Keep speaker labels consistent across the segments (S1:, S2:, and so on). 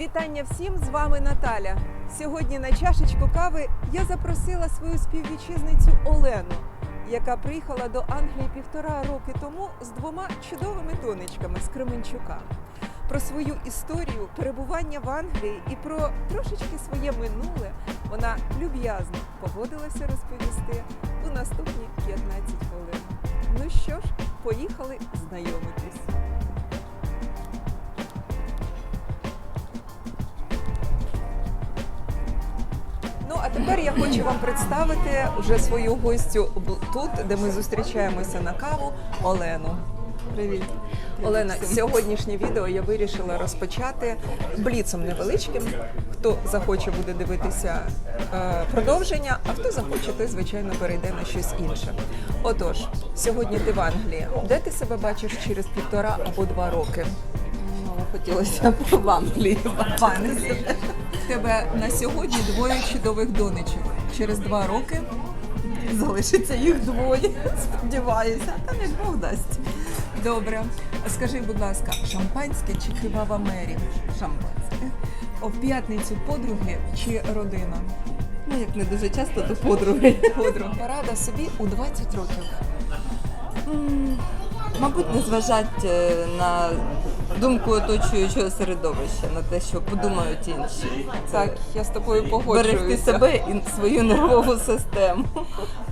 S1: Вітання всім! З вами Наталя. Сьогодні на чашечку кави я запросила свою співвітчизницю Олену, яка приїхала до Англії півтора роки тому з двома чудовими донечками з Кременчука. Про свою історію перебування в Англії і про трошечки своє минуле вона люб'язно погодилася розповісти у наступні 15 хвилин. Ну що ж, поїхали знайомитись. А тепер я хочу вам представити вже свою гостю тут, де ми зустрічаємося на каву, Олену. Привіт. Олена, сьогоднішнє відео я вирішила розпочати бліцом невеличким. Хто захоче буде дивитися е, продовження, а хто захоче, той звичайно перейде на щось інше. Отож, сьогодні ти в Англії. Де ти себе бачиш через півтора або два роки?
S2: Ну, хотілося б в Англії.
S1: В Англії. Тебе на сьогодні двоє чудових донечок. Через два роки
S2: Залишиться їх двоє, сподіваюся. Там як Бог дасть.
S1: Добре. Скажи, будь ласка, шампанське чи кривава мері?
S2: Шампанське.
S1: О, п'ятницю подруги чи родина?
S2: Ну, як не дуже часто, то подруги.
S1: Подруга. Порада собі у 20 років.
S2: Мабуть, не зважати е, на думку оточуючого середовища, на те, що подумають інші.
S1: Так, я з тобою погоджуюся.
S2: Берегти себе і свою нервову систему.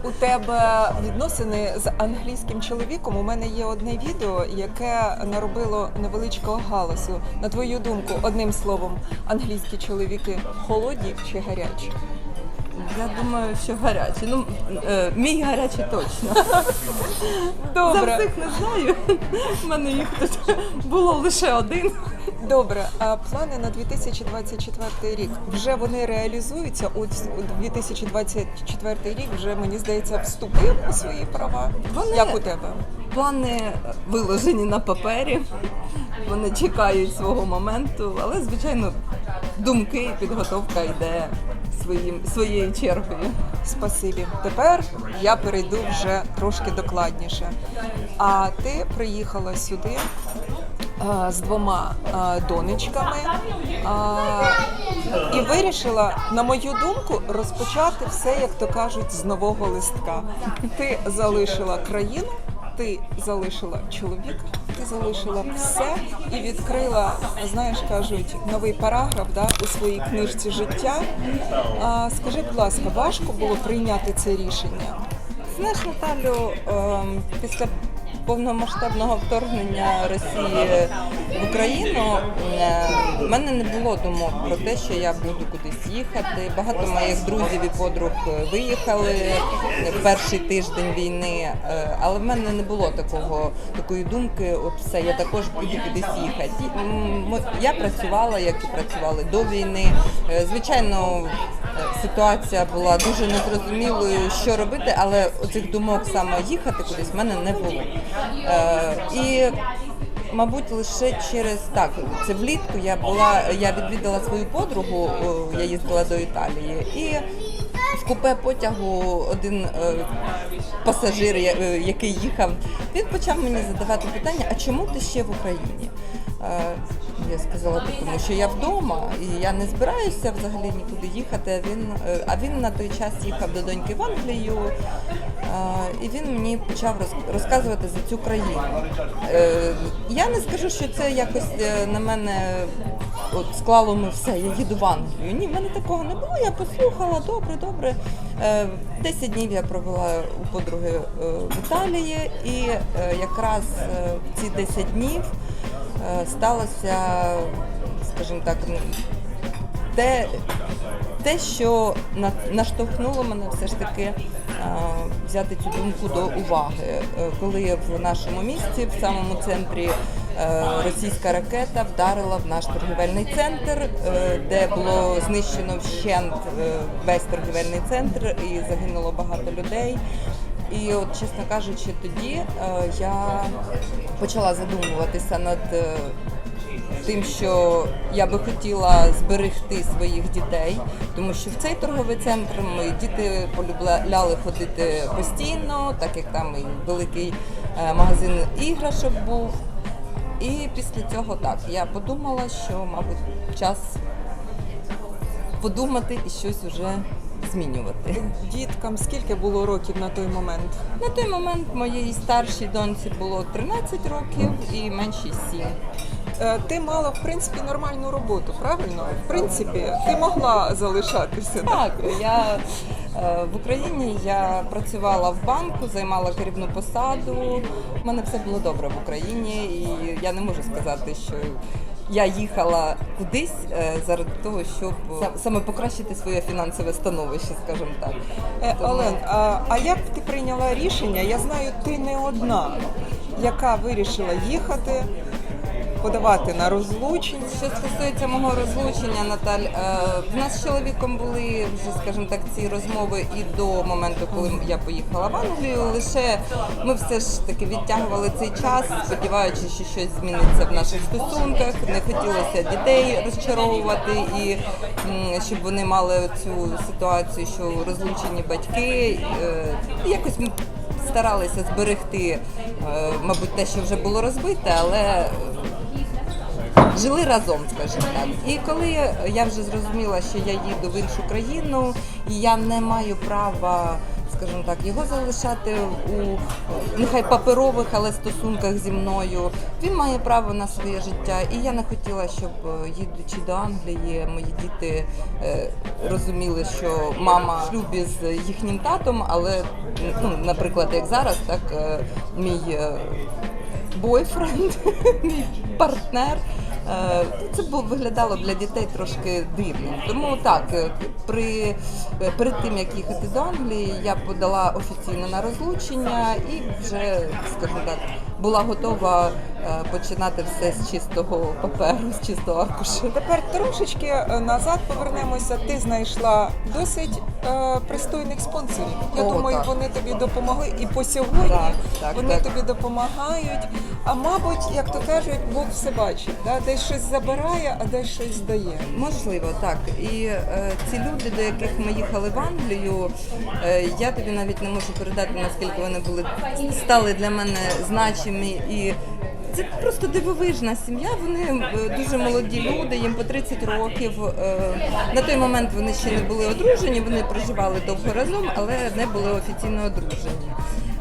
S1: У тебе відносини з англійським чоловіком. У мене є одне відео, яке наробило невеличкого галасу. На твою думку, одним словом, англійські чоловіки холодні чи гарячі?
S2: Я думаю, що гарячі. Ну, е, мій гарячий точно. За всіх не знаю. У мене їх тут було лише один.
S1: Добре, а плани на 2024 рік вже вони реалізуються. У 2024 рік вже мені здається вступив у свої права.
S2: Вони-
S1: Як у тебе?
S2: Плани виложені на папері, вони чекають свого моменту, але звичайно думки і підготовка йде своїм, своєю чергою.
S1: Спасибі. Тепер я перейду вже трошки докладніше. А ти приїхала сюди а, з двома а, донечками а, і вирішила, на мою думку, розпочати все, як то кажуть, з нового листка. Ти залишила країну. Ти залишила чоловіка, ти залишила все і відкрила, знаєш, кажуть, новий параграф да, у своїй книжці життя. А, скажи, будь ласка, важко було прийняти це рішення?
S2: Знаєш, Наталю, ем, після повномасштабного вторгнення Росії в Україну е, в мене не було думок про те, що я буду кудись їхати. Багато моїх друзів і подруг виїхали в перший тиждень війни, е, але в мене не було такого такої думки. Все, я також буду кудись їхати. Я працювала, як і працювали до війни. Е, Звичайно, ситуація була дуже незрозумілою, що робити, але оцих думок саме їхати кудись в мене не було. І Мабуть, лише через так, це влітку я була, я відвідала свою подругу, я їздила до Італії, і в купе потягу один е, пасажир, е, який їхав, він почав мені задавати питання: а чому ти ще в Україні? Е, я сказала, тому що я вдома і я не збираюся взагалі нікуди їхати. Він, а він на той час їхав до доньки в Англію, і він мені почав розказувати за цю країну. Е, Я не скажу, що це якось е, на мене от склало ну все, я їду в Англію. Ні, в мене такого не було. Я послухала, добре, добре. Е, 10 днів я провела у подруги в Італії, і якраз в ці 10 днів сталося, скажімо так, ну, те, те, що на- наштовхнуло мене все ж таки взяти цю думку до уваги. Е, Коли в нашому місті, в самому центрі, е, російська ракета вдарила в наш торгівельний центр, е, де було знищено вщент е, весь торгівельний центр і загинуло багато людей. І от, чесно кажучи, тоді е, я почала задумуватися над е, тим, що я би хотіла зберегти своїх дітей, тому що в цей торговий центр мої діти полюбляли ходити постійно, так як там і великий е, магазин іграшок був. І після цього так, я подумала, що, мабуть, час подумати і щось уже змінювати.
S1: Діткам скільки було років на той момент?
S2: На той момент моїй старшій доньці було 13 років і меншій 7.
S1: Е, Ти мала в принципі нормальну роботу, правильно? В принципі, ти могла залишатися.
S2: Так, я е, в Україні я працювала в банку, займала керівну посаду. У мене все було добре в Україні, і я не можу сказати, що я їхала кудись е, заради того, щоб саме покращити своє фінансове становище, скажімо так.
S1: Е, Олен, а, а як ти прийняла рішення? Я знаю, ти не одна, яка вирішила їхати, подавати на розлучення.
S2: Що стосується мого розлучення, Наталь, е, в нас з чоловіком були вже, скажімо так, ці розмови і до моменту, коли я поїхала в Англію. Лише ми все ж таки відтягували цей час, сподіваючись, що щось зміниться в наших стосунках. Не хотілося дітей розчаровувати і щоб вони мали цю ситуацію, що розлучені батьки. Е, Якось старалися зберегти, е, мабуть, те, що вже було розбите, але жили разом, скажімо так. І коли я вже зрозуміла, що я їду в іншу країну, і я не маю права, скажімо так, його залишати у нехай паперових, але стосунках зі мною. Він має право на своє життя. І я не хотіла, щоб е, їдучи до Англії, мої діти е, розуміли, що мама в шлюбі з їхнім татом, але ну, наприклад, як зараз, так е, мій. бойфренд, мій партнер. Е, Це бу- виглядало для дітей трошки дивно. Тому так, е, при, е, перед тим як їхати до Англії, я подала офіційно на розлучення і вже, скажімо так, була готова починати все з чистого паперу, з чистого аркушу.
S1: Тепер трошечки назад повернемося. Ти знайшла досить е, пристойних спонсорів. Я
S2: О,
S1: думаю,
S2: так.
S1: вони тобі допомогли і по сьогодні
S2: Так, так,
S1: вони
S2: так.
S1: тобі допомагають. А мабуть, як то кажуть, Бог все бачить. Да? Десь щось забирає, а десь щось дає.
S2: Можливо, так. І е, ці люди, до яких ми їхали в Англію, е, я тобі навіть не можу передати, наскільки вони були стали для мене значимі і. Це просто дивовижна сім'я. Вони е, дуже молоді люди, їм по 30 років. Е, На той момент вони ще не були одружені, вони проживали довго разом, але не були офіційно одружені.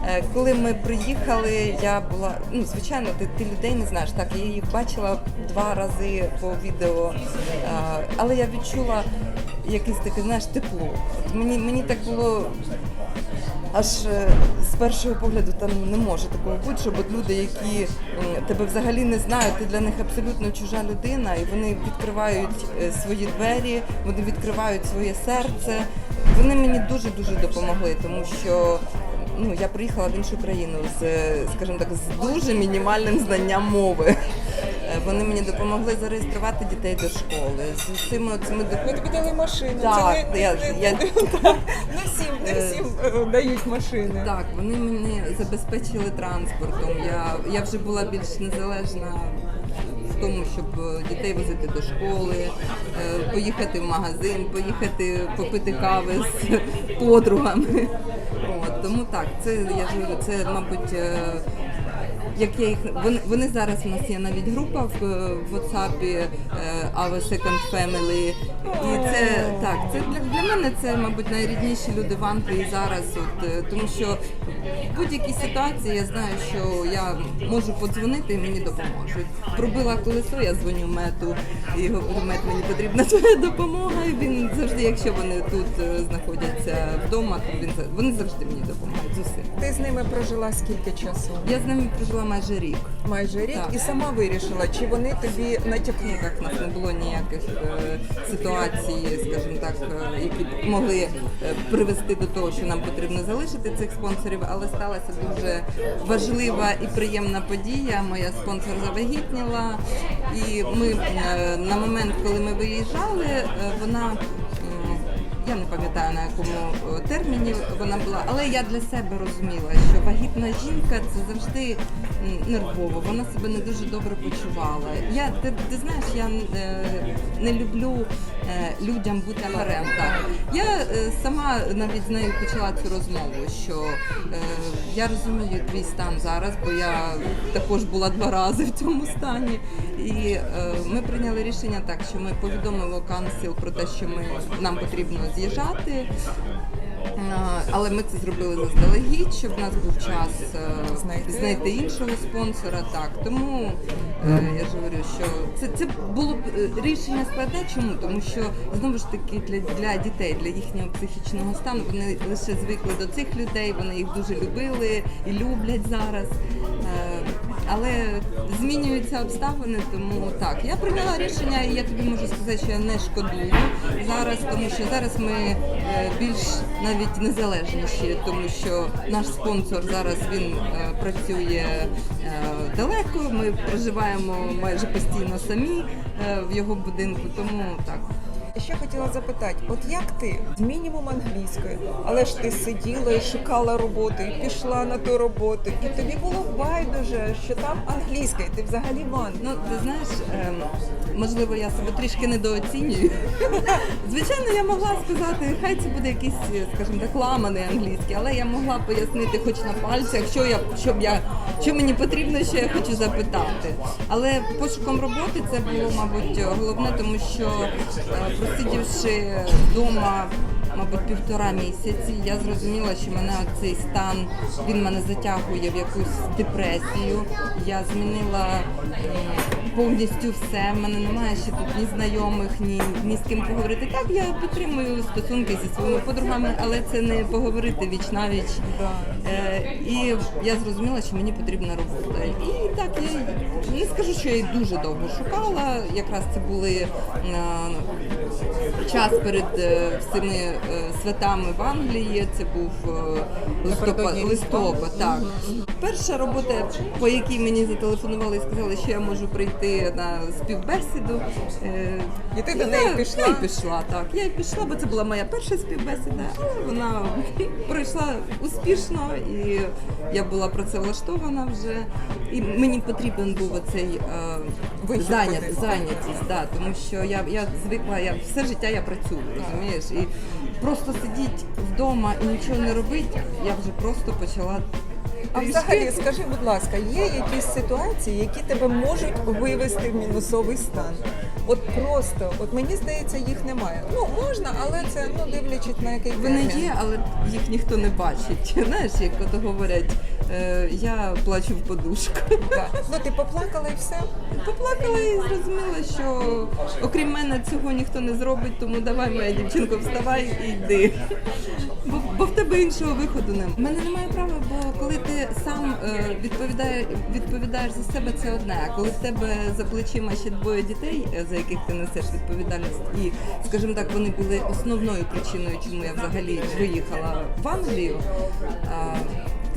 S2: Е, Коли ми приїхали, я була ну звичайно, ти, ти людей не знаєш. Так я їх бачила два рази по відео, але я відчула якесь таке, знаєш, тепло. От мені мені так було. Аж е, з першого погляду там не може такого бути, щоб от люди, які тебе взагалі не знають, ти для них абсолютно чужа людина, і вони відкривають е, свої двері, вони відкривають своє серце. Вони мені дуже дуже допомогли, тому що ну я приїхала в іншу країну з, е, скажімо так, з дуже мінімальним знанням мови. Е, Вони мені допомогли зареєструвати дітей до школи з усіма цими
S1: Ми тобі дали машину.
S2: Так,
S1: Це не,
S2: я-
S1: не,
S2: я-
S1: не всім, не
S2: Е,
S1: всім е, дають машини.
S2: Так, вони мені забезпечили транспортом. Я, я вже була більш незалежна в тому, щоб дітей возити до школи, поїхати в магазин, поїхати попити кави з подругами. От, тому так, це я ж це, мабуть. Як я їх вони, вони зараз у нас є навіть група в, в WhatsApp е, Our Second Family. І це так, це для, для мене це, мабуть, найрідніші люди в Англії зараз. От е, тому що в будь-якій ситуації я знаю, що я можу подзвонити і мені допоможуть. Пробила колесо, я дзвоню мету і говорю, мет, мені потрібна твоя допомога. І він завжди, якщо вони тут е, знаходяться вдома, то він вони завжди мені допомагають з усім.
S1: Ти з ними прожила скільки часу?
S2: Я з ними прожила майже рік.
S1: Майже рік
S2: Так.
S1: і сама вирішила, чи вони тобі натякнули.
S2: Так, у нас не було ніяких е, ситуацій, скажімо так, е, які могли е, привести до того, що нам потрібно залишити цих спонсорів, але сталася дуже важлива і приємна подія. Моя спонсор завагітніла, і ми е, на момент, коли ми виїжджали, е, вона. я не пам'ятаю на якому е, терміні вона була, але я для себе розуміла, що вагітна жінка це завжди нервово, вона себе не дуже добре почувала. Я ти, ти знаєш, я е, не люблю е, людям бути гарем. Так я е, сама навіть з нею почала цю розмову, що е, я розумію твій стан зараз, бо я також була два рази в цьому стані. І е, ми прийняли рішення так, що ми повідомили Кансіл про те, що ми нам потрібно з'їжджати. А, Але ми це зробили заздалегідь, щоб в нас був час е,
S1: Знайти.
S2: знайти іншого спонсора. Так тому е, я ж говорю, що це, це було б е, рішення складне. Чому? Тому що знову ж таки для, для дітей, для їхнього психічного стану вони лише звикли до цих людей, вони їх дуже любили і люблять зараз. Але змінюються обставини, тому так. Я прийняла рішення, і я тобі можу сказати, що я не шкодую зараз, тому що зараз ми е, більш навіть незалежніші, тому що наш спонсор зараз він е, працює е, далеко. Ми проживаємо майже постійно самі в його будинку, тому так.
S1: Ще хотіла запитати, от як ти з мінімум англійської, але ж ти сиділа і шукала роботу, і пішла на ту роботу, і тобі було байдуже, що там англійська, і ти взагалі ван.
S2: Ну, ти знаєш, ем, можливо, я себе трішки недооцінюю. Звичайно, я могла сказати, хай це буде якийсь, скажімо так, ламаний англійський, але я могла пояснити хоч на пальцях, що я що б я що мені потрібно, що я хочу запитати. Але пошуком роботи це було, мабуть, головне, тому що е, просидівши вдома. Мабуть, півтора місяці я зрозуміла, що мене цей стан він мене затягує в якусь депресію. Я змінила повністю все. В мене немає ще тут ні знайомих, ні, ні з ким поговорити. Так, я підтримую стосунки зі своїми подругами, але це не поговорити віч на віч.
S1: Да.
S2: Е, і я зрозуміла, що мені потрібна робота. І так я не скажу, що я її дуже довго шукала. Якраз це були е, час перед е, всіми е, святами в Англії. Це був е, листопад. Листопад так. Перша робота, по якій мені зателефонували і сказали, що я можу прийти на співбесіду. е,
S1: І ти до неї пішла?
S2: Я й пішла, так. Я й пішла, бо це була моя перша співбесіда, але вона пройшла успішно і я була працевлаштована вже. І мені потрібен був оцей е,
S1: Вихід
S2: зайнят, зайнятість, да, тому що я, я звикла, я все життя я працюю, розумієш? І просто сидіти вдома і нічого не робити, я вже просто почала.
S1: А взагалі, скажи, будь ласка, є якісь ситуації, які тебе можуть вивести в мінусовий стан? От просто, от мені здається, їх немає. Ну можна, але це ну дивлячись на який
S2: Вони
S1: термін.
S2: є, але їх ніхто не бачить. Знаєш, як от говорять, е, я плачу в подушку.
S1: Ну ти поплакала і все.
S2: Поплакала і зрозуміла, що окрім мене цього ніхто не зробить, тому давай, моя дівчинко, вставай і йди. Бо, бо в тебе іншого виходу немає. У мене немає права, бо коли ти сам е, відповідає, відповідаєш за себе, це одне. А коли в тебе за плечима ще двоє дітей, е, за яких ти несеш відповідальність, і, скажімо так, вони були основною причиною, чому я взагалі виїхала в Англію. е,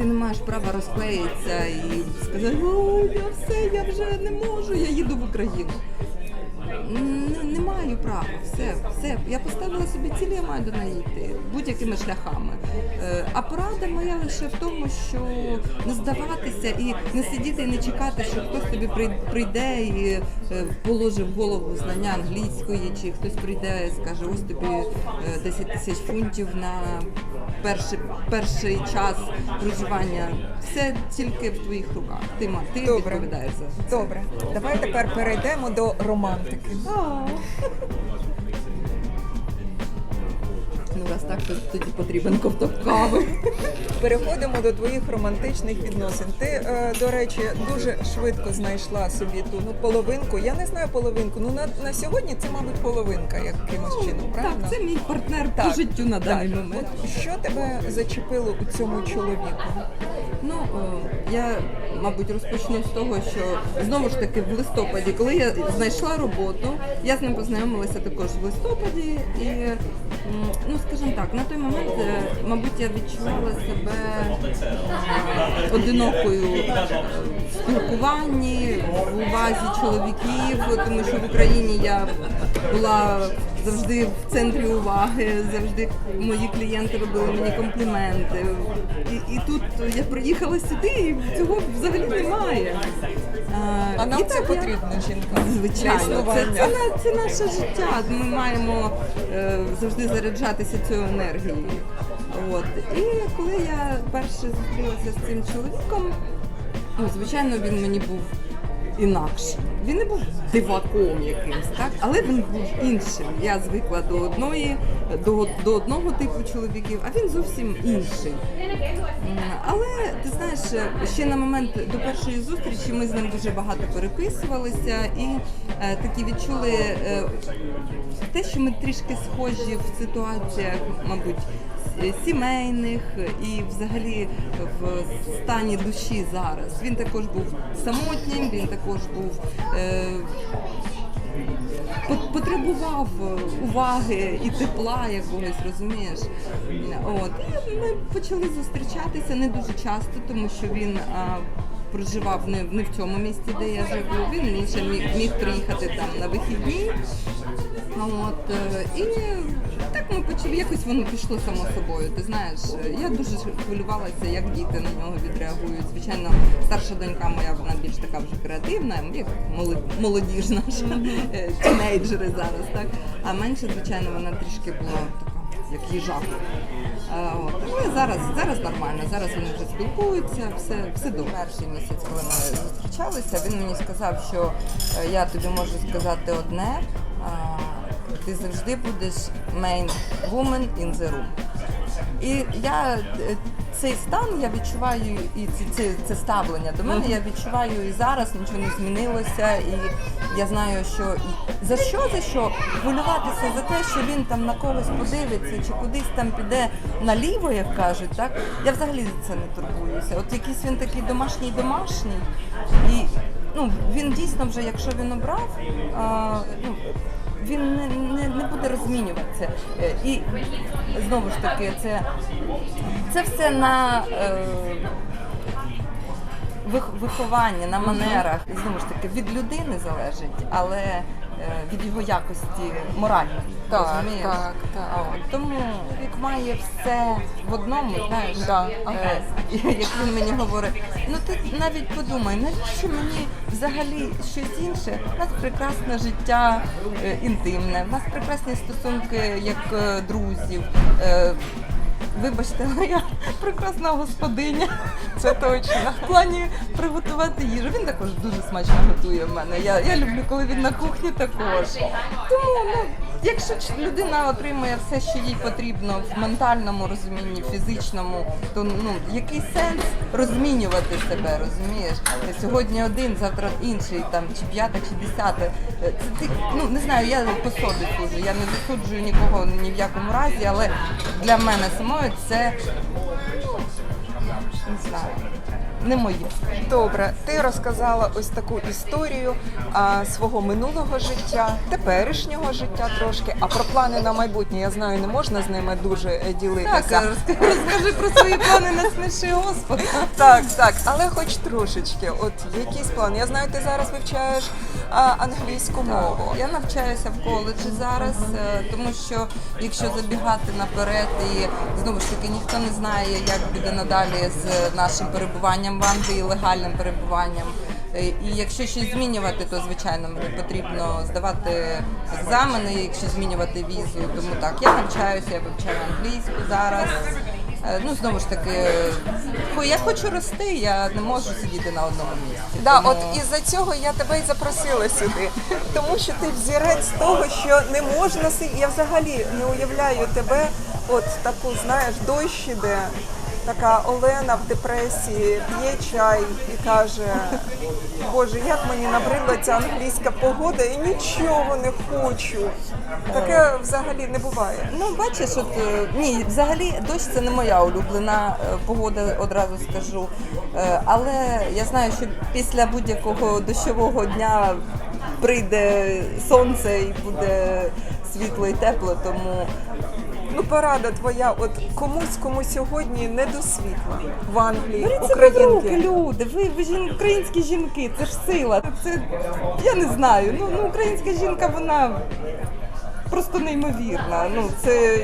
S2: ти не маєш права розклеїтися і сказати, о, я все, я вже не можу, я їду в Україну. Не, маю права, все, все. Я поставила собі ціль, я маю до неї йти будь-якими шляхами. Е, А порада моя лише в тому, що не здаватися і не сидіти і не чекати, що хтось тобі прийде і е, положить в голову знання англійської, чи хтось прийде і скаже, ось тобі е, 10 тисяч фунтів на перший, перший час проживання. Все тільки в твоїх руках. Ти, ти
S1: Добре.
S2: відповідаєш за це.
S1: Добре, давай тепер перейдемо до романтики.
S2: То тоді потрібен ковток кави.
S1: Переходимо до твоїх романтичних відносин. Ти, е, до речі, дуже швидко знайшла собі ту ну, половинку. Я не знаю половинку. Ну на, на сьогодні це, мабуть, половинка якимось чином, правильно?
S2: Так, це мій партнер
S1: Так,
S2: по життю на даний
S1: так.
S2: момент.
S1: От що тебе зачепило у цьому чоловіку?
S2: Ну, е, я, мабуть, розпочну з того, що знову ж таки в листопаді, коли я знайшла роботу, я з ним познайомилася також в листопаді, і ну, скажімо так, на той момент, е, мабуть, я відчувала себе одинокою в спілкуванні, в увазі чоловіків, тому що в Україні я була завжди в центрі уваги, завжди мої клієнти робили мені компліменти. І, і тут я приїхала сюди, і цього взагалі немає.
S1: А нам це потрібно жінкам.
S2: Звичайно, це, це, це наше життя. Ми маємо е, завжди заряджатися цією енергією. От. І коли я перше зустрілася з цим чоловіком, ну, звичайно, він мені був інакшим. Він не був диваком якимсь, так? але він був іншим. Я звикла до одної, до, до одного типу чоловіків, а він зовсім інший. Але ти знаєш, ще на момент до першої зустрічі ми з ним дуже багато переписувалися і е, такі відчули е, те, що ми трішки схожі в ситуаціях, мабуть, сімейних і взагалі в стані душі зараз. Він також був самотнім, він також був. Е, Потребував е, уваги і тепла якогось, розумієш? От і ми почали зустрічатися не дуже часто, тому що він проживав не, не в цьому місці, де я живу. Він інше міг, міг приїхати там на вихідні. От е, і так ми почали, якось воно пішло само собою. Ти знаєш, я дуже хвилювалася, як діти на нього відреагують. Звичайно, старша донька моя вона більш така вже креативна, як молод- молодіжна е, тінейджери зараз, так. А менше, звичайно, вона трішки була така, як їжак. Е, От. Але зараз, зараз нормально, зараз вони вже спілкуються, все, все добре. Перший місяць, коли ми зустрічалися, він мені сказав, що е, я тобі можу сказати одне. Ти завжди будеш main woman in the room. І я е, цей стан я відчуваю, і це, це, це ставлення до мене. Я відчуваю і зараз нічого не змінилося. І я знаю, що і за що за що хвилюватися за те, що він там на когось подивиться, чи кудись там піде наліво, як кажуть, так я взагалі за це не турбуюся. От якийсь він такий домашній домашній, і ну він дійсно вже, якщо він обрав, а, ну він не, не, не буде розмінюватися. Е, І знову ж таки, це, це все на е, вих- вихованні, на манерах. І знову ж таки, від людини залежить, але від його якості моральної.
S1: Так,
S2: розумієш?
S1: так, так.
S2: Тому вік має все в одному, знаєш.
S1: Да,
S2: Е,
S1: ага.
S2: Як він мені говорить, ну ти навіть подумай, навіщо мені взагалі щось інше? У нас прекрасне життя е, інтимне, у нас прекрасні стосунки як е, друзів. Е, Вибачте, але я прекрасна господиня.
S1: Це точно.
S2: В плані приготувати їжу. Він також дуже смачно готує в мене. Я, я люблю, коли він на кухні також. Тому, ну, якщо людина отримує все, що їй потрібно в ментальному розумінні, фізичному, то ну який сенс розмінювати себе, розумієш? Сьогодні один, завтра інший, там чи п'ята, чи десяте. Е, Це ти ну не знаю, я по собі служу. Я не засуджую нікого ні в якому разі, але для мене самої це не знаю, не моє.
S1: Добре, ти розказала ось таку історію а, свого минулого життя, теперішнього життя трошки. А про плани на майбутнє я знаю, не можна з ними дуже е,
S2: Так, розкажи, про свої плани на сміши, Господи.
S1: Так, так, але хоч трошечки. От якийсь план. Я знаю, ти зараз вивчаєш а, англійську мову.
S2: Я навчаюся в коледжі зараз, е, тому що якщо забігати наперед, і знову ж таки ніхто не знає, як буде надалі з нашим перебуванням в Англії, легальним перебуванням. Е, І якщо щось змінювати, то звичайно мені потрібно здавати екзамени, якщо змінювати візу. Тому так, я навчаюся, я вивчаю англійську зараз. Е, Ну знову ж таки, я хочу рости, я не можу сидіти на одному місці.
S1: Да,
S2: тому-
S1: от із-за цього я тебе і запросила сюди, тому що ти взірець того, що не можна си. Я взагалі не уявляю тебе, от таку, знаєш, дощ іде. Така Олена в депресії п'є чай і каже: Боже, як мені набридла ця англійська погода і нічого не хочу. Таке взагалі не буває.
S2: Ну, бачиш, от е, ні, взагалі дощ це не моя улюблена е, погода, одразу скажу. Е, Але я знаю, що після будь-якого дощового дня прийде сонце і буде світло і тепло, тому
S1: Ну, порада твоя, от комусь, кому сьогодні не до світла в Англії,
S2: Беріть себе в руки,
S1: українки.
S2: люди. Ви, ви жін, українські жінки, це ж сила. Це я не знаю. Ну, ну українська жінка, вона просто неймовірна. Ну це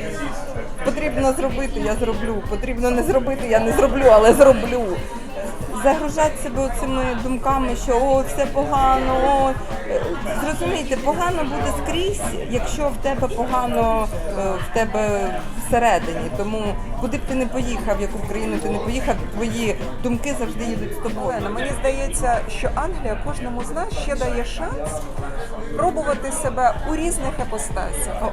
S2: потрібно зробити, я зроблю. Потрібно не зробити, я не зроблю, але зроблю. Загружати себе цими думками, що о, все погано. О. Е, Зрозумійте, погано буде скрізь, якщо в тебе погано е, в тебе всередині. Тому куди б ти не поїхав, яку в країну ти не поїхав, твої думки завжди їдуть з тобою.
S1: Мені здається, що Англія кожному з нас ще дає шанс пробувати себе у різних епостасях.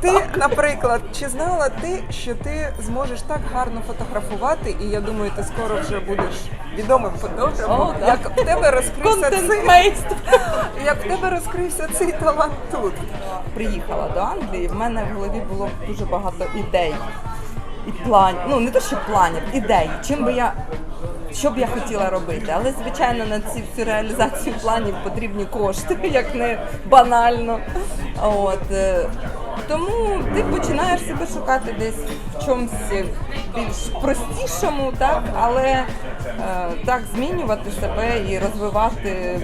S1: Ти, наприклад, чи знала ти, що ти зможеш так гарно фотографувати, і я думаю, ти скоро вже будеш відомим фотографом, як в тебе розкрився цей, як в тебе розкрився цей талант тут.
S2: приїхала до Англії, в мене в голові було дуже багато ідей і планів. Ну не то, що планів, ідей. Чим би я. Що б я хотіла робити, але звичайно на ці всю реалізацію планів потрібні кошти, як не банально. От е, тому ти починаєш себе шукати десь чомусь більш простішому, так, але е, так змінювати себе і розвивати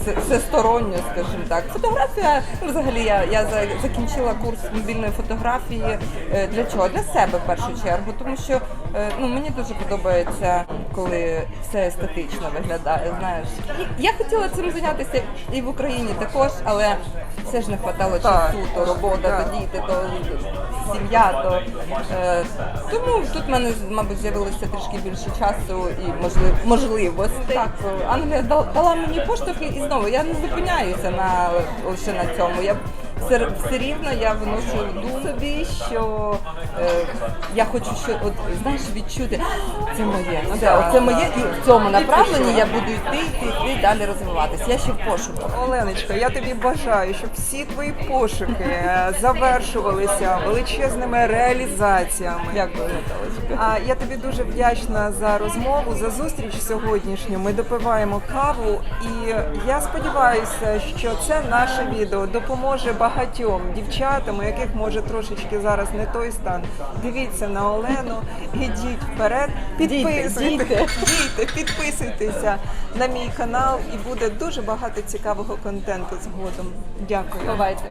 S2: все- всесторонньо, скажімо так. Фотографія, ну, взагалі, я, я закінчила курс мобільної фотографії е, для чого? Для себе в першу чергу, тому що е, ну, мені дуже подобається, коли все естетично виглядає. Знаєш, я хотіла цим зайнятися і в Україні також, але все ж не хватало часу, то робота, то діти, то сім'я, то е, тому тут в мене, мабуть, з'явилося трішки більше часу і можлив, можливостей. Так, Англія дал- дала мені поштовхи і знову я не зупиняюся на лише на цьому. Я все, все рівно я виношу думку собі, що е, я хочу що от знаєш відчути це моє,
S1: Ну так,
S2: це моє, і в цьому направленні я буду йти, йти, йти далі розвиватися. Я ще в пошуках.
S1: Оленочка, я тобі бажаю, щоб всі твої пошуки е, завершувалися величезними реалізаціями.
S2: Дякую, Наталочка.
S1: А я тобі дуже вдячна за розмову, за зустріч сьогоднішню. Ми допиваємо каву, і я сподіваюся, що це наше відео допоможе багатьом дівчатам, у яких може трошечки зараз не той стан. Дивіться на Олену, ідіть вперед, дійте, підписуйтеся на мій канал, і буде дуже багато цікавого контенту згодом. Дякую.
S2: Бувайте.